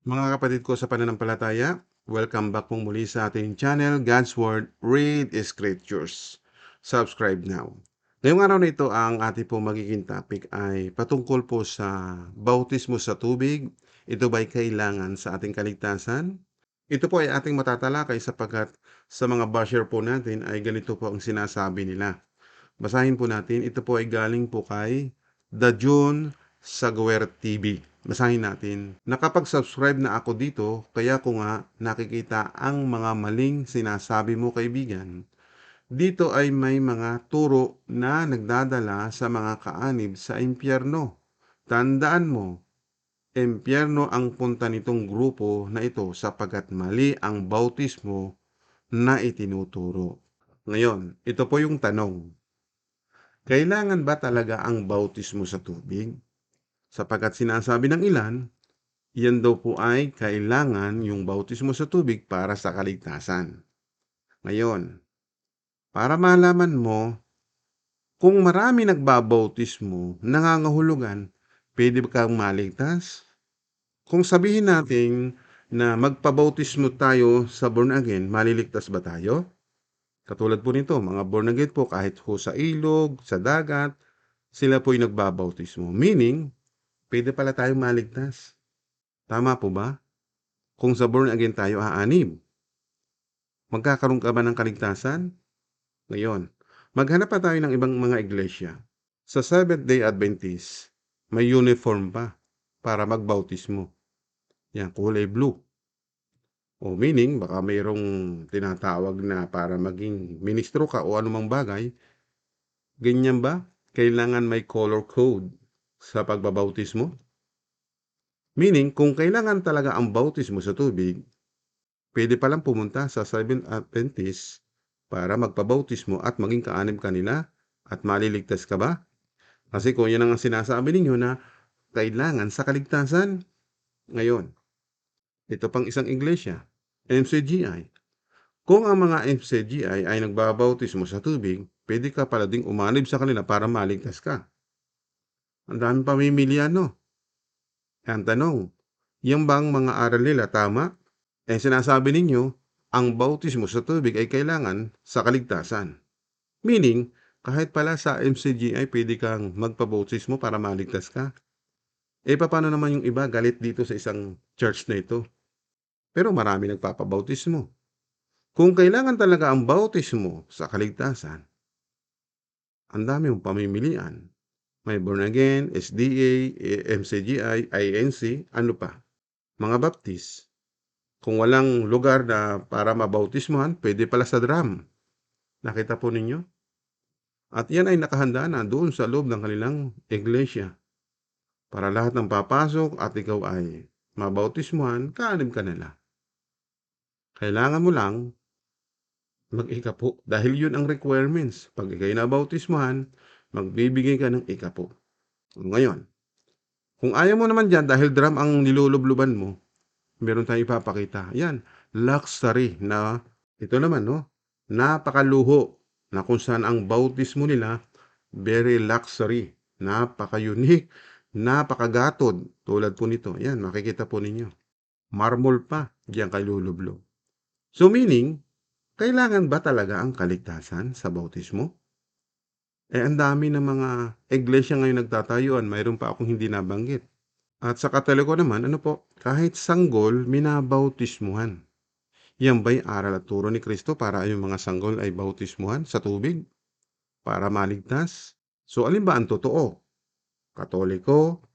Mga kapatid ko sa pananampalataya, welcome back pong muli sa ating channel, God's Word, Read Scriptures. Subscribe now. Ngayong araw na ito, ang ating po magiging topic ay patungkol po sa bautismo sa tubig. Ito ba'y kailangan sa ating kaligtasan? Ito po ay ating matatalakay sapagkat sa mga basher po natin ay ganito po ang sinasabi nila. Basahin po natin, ito po ay galing po kay Dajon Saguer TV. Basahin natin. Nakapag-subscribe na ako dito, kaya ko nga nakikita ang mga maling sinasabi mo kaibigan. Dito ay may mga turo na nagdadala sa mga kaanib sa impyerno. Tandaan mo, impyerno ang punta nitong grupo na ito sapagkat mali ang bautismo na itinuturo. Ngayon, ito po yung tanong. Kailangan ba talaga ang bautismo sa tubig? Sapagkat sinasabi ng ilan, yan daw po ay kailangan yung bautismo sa tubig para sa kaligtasan. Ngayon, para malaman mo kung marami nagbabautismo, nangangahulugan, pwede ba kang maligtas? Kung sabihin natin na magpabautismo tayo sa born again, maliligtas ba tayo? Katulad po nito, mga born again po kahit ho sa ilog, sa dagat, sila po ay nagbabautismo. Meaning, pwede pala tayong maligtas. Tama po ba? Kung sa born again tayo aanib. Magkakaroon ka ba ng kaligtasan? Ngayon, maghanap pa tayo ng ibang mga iglesia. Sa Seventh-day Adventist, may uniform pa para magbautismo. Yan, kulay blue. O meaning, baka mayroong tinatawag na para maging ministro ka o anumang bagay. Ganyan ba? Kailangan may color code sa pagbabautismo? Meaning, kung kailangan talaga ang bautismo sa tubig, pwede palang pumunta sa Seventh Adventist para magpabautismo at maging kaanib kanila at maliligtas ka ba? Kasi kung yan ang sinasabi ninyo na kailangan sa kaligtasan, ngayon, ito pang isang iglesia, MCGI. Kung ang mga MCGI ay nagbabautismo sa tubig, pwede ka pala ding umanib sa kanila para maligtas ka. Ang daming pamimilian, no? Ang tanong, yung bang mga aral nila tama? Eh sinasabi ninyo, ang bautismo sa tubig ay kailangan sa kaligtasan. Meaning, kahit pala sa MCGI pwede kang magpabautismo para maligtas ka. Eh paano naman yung iba galit dito sa isang church na ito? Pero marami nagpapabautismo. Kung kailangan talaga ang bautismo sa kaligtasan, ang dami mong pamimilian. May born again, SDA, MCGI, INC, ano pa? Mga baptist. Kung walang lugar na para mabautismohan, pwede pala sa drum. Nakita po ninyo? At yan ay nakahanda na doon sa loob ng kanilang iglesia. Para lahat ng papasok at ikaw ay mabautismuhan, kaanib ka nila. Kailangan mo lang mag-ikapo dahil yun ang requirements. Pag ikay nabautismuhan, magbibigay ka ng ikapo. Ngayon, kung ayaw mo naman dyan dahil drum ang nilulubluban mo, meron tayong ipapakita. Yan, luxury na, ito naman, no? Napakaluho na kung saan ang bautismo nila, very luxury, napaka-unique, napakagatod, tulad po nito. Yan, makikita po ninyo. Marmol pa, diyan kay lulublo. So meaning, kailangan ba talaga ang kaligtasan sa bautismo? Eh, ang dami ng mga iglesia ngayon nagtatayuan, mayroon pa akong hindi nabanggit. At sa katoliko naman, ano po, kahit sanggol, minabautismuhan. Yan ba'y aral at turo ni Kristo para yung mga sanggol ay bautismuhan sa tubig? Para maligtas? So, alin ba ang totoo? Katoliko,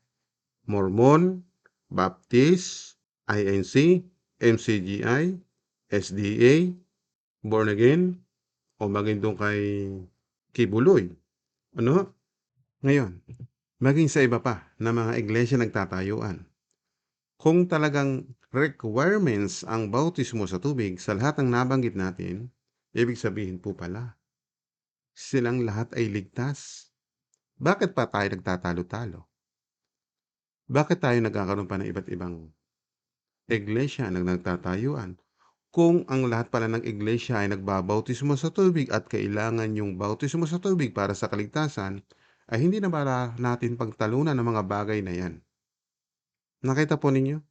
Mormon, Baptist, INC, MCGI, SDA, Born Again, o maging doon kay Kibuloy. Ano? Ngayon, maging sa iba pa na mga iglesia nagtatayuan. Kung talagang requirements ang bautismo sa tubig sa lahat ng nabanggit natin, ibig sabihin po pala, silang lahat ay ligtas. Bakit pa tayo nagtatalo-talo? Bakit tayo nagkakaroon pa ng iba't ibang iglesia na nagtatayuan? Kung ang lahat pala ng iglesia ay nagbabautismo sa tubig at kailangan yung bautismo sa tubig para sa kaligtasan, ay hindi na para natin pagtalunan ng mga bagay na yan. Nakita po ninyo?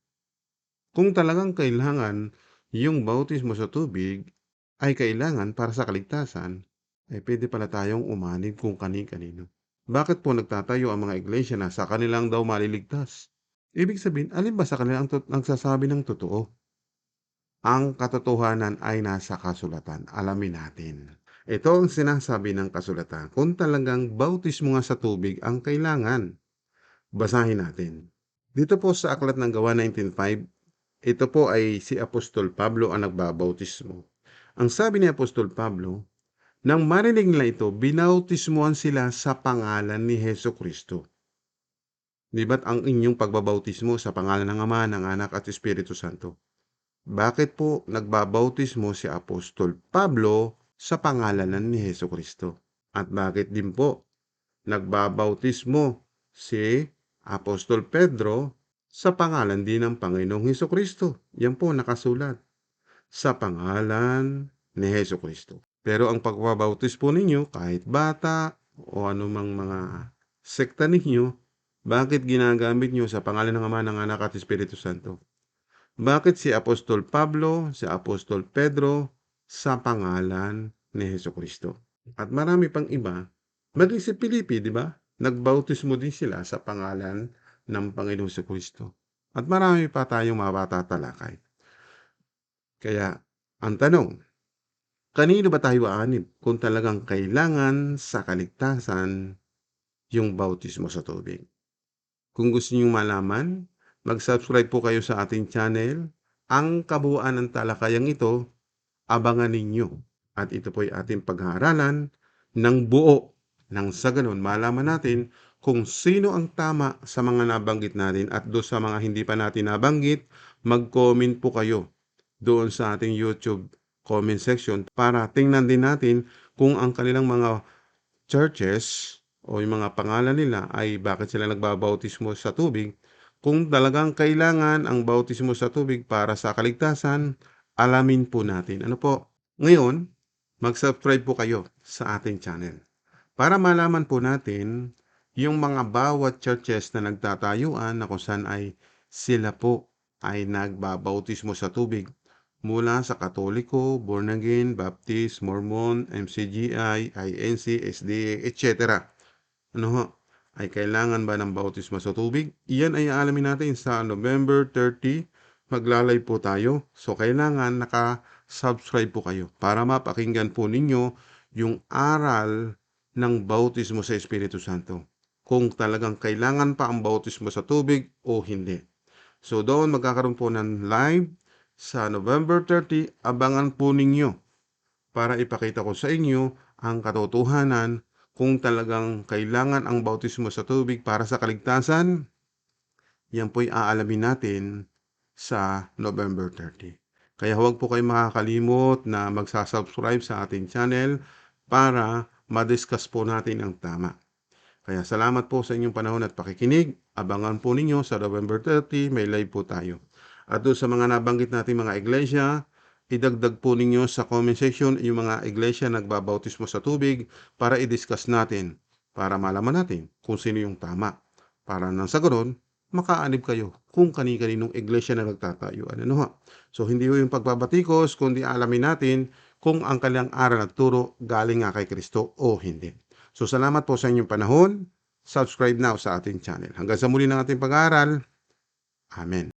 Kung talagang kailangan yung bautismo sa tubig ay kailangan para sa kaligtasan, ay pwede pala tayong umanib kung kani-kanino. Bakit po nagtatayo ang mga iglesia na sa kanilang daw maliligtas? Ibig sabihin, alin ba sa kanila ang nagsasabi ng totoo? Ang katotohanan ay nasa kasulatan. Alamin natin. Ito ang sinasabi ng kasulatan. Kung talagang bautismo nga sa tubig ang kailangan, basahin natin. Dito po sa Aklat ng Gawa 19.5, ito po ay si Apostol Pablo ang nagbabautismo. Ang sabi ni Apostol Pablo, nang marinig nila ito, binautismuhan sila sa pangalan ni Heso Kristo. Di ba't ang inyong pagbabautismo sa pangalan ng Ama, ng Anak at Espiritu Santo? Bakit po nagbabautismo si Apostol Pablo sa pangalan ni Heso Kristo? At bakit din po nagbabautismo si Apostol Pedro sa pangalan din ng Panginoong Heso Kristo? Yan po nakasulat. Sa pangalan ni Heso Kristo. Pero ang pagbabautis po ninyo, kahit bata o anumang mga sekta ninyo, bakit ginagamit nyo sa pangalan ng Ama, ng Anak at Espiritu Santo? Bakit si Apostol Pablo, si Apostol Pedro sa pangalan ni Heso Kristo? At marami pang iba, maging si Pilipi, di ba? Nagbautismo din sila sa pangalan ng Panginoong Heso Kristo. At marami pa tayong mapatatalakay. Kaya, ang tanong, kanino ba tayo aanib kung talagang kailangan sa kaligtasan yung bautismo sa tubig? Kung gusto niyo malaman, mag-subscribe po kayo sa ating channel. Ang kabuuan ng talakayang ito, abangan ninyo. At ito po ay ating pag-aaralan ng buo. Nang sa ganun, malaman natin kung sino ang tama sa mga nabanggit natin at do sa mga hindi pa natin nabanggit, mag-comment po kayo doon sa ating YouTube comment section para tingnan din natin kung ang kanilang mga churches o yung mga pangalan nila ay bakit sila nagbabautismo sa tubig. Kung talagang kailangan ang bautismo sa tubig para sa kaligtasan, alamin po natin. Ano po? Ngayon, mag-subscribe po kayo sa ating channel para malaman po natin yung mga bawat churches na nagtatayuan na kung saan ay sila po ay nagbabautismo sa tubig mula sa Katoliko, Born Again, Baptist, Mormon, MCGI, INC, SDA, etc. Ano ho? Ay kailangan ba ng bautismo sa tubig? Iyan ay alamin natin sa November 30. Maglalay po tayo. So kailangan naka-subscribe po kayo para mapakinggan po ninyo yung aral ng bautismo sa Espiritu Santo. Kung talagang kailangan pa ang bautismo sa tubig o hindi. So doon magkakaroon po ng live sa November 30. Abangan po ninyo para ipakita ko sa inyo ang katotohanan kung talagang kailangan ang bautismo sa tubig para sa kaligtasan. Yan po'y aalamin natin sa November 30. Kaya huwag po kayo makakalimot na magsasubscribe sa ating channel para madiscuss po natin ang tama. Kaya salamat po sa inyong panahon at pakikinig. Abangan po ninyo sa November 30, may live po tayo. At doon sa mga nabanggit natin mga iglesia, idagdag po ninyo sa comment section yung mga iglesia nagbabautismo sa tubig para i-discuss natin, para malaman natin kung sino yung tama. Para nang sa ganoon, makaanib kayo kung kani-kaninong iglesia na nagtatayuan. Ano ha? So hindi yung pagbabatikos, kundi alamin natin kung ang kanilang aral at turo galing nga kay Kristo o hindi. So salamat po sa inyong panahon. Subscribe now sa ating channel. Hanggang sa muli ng ating pag-aaral. Amen.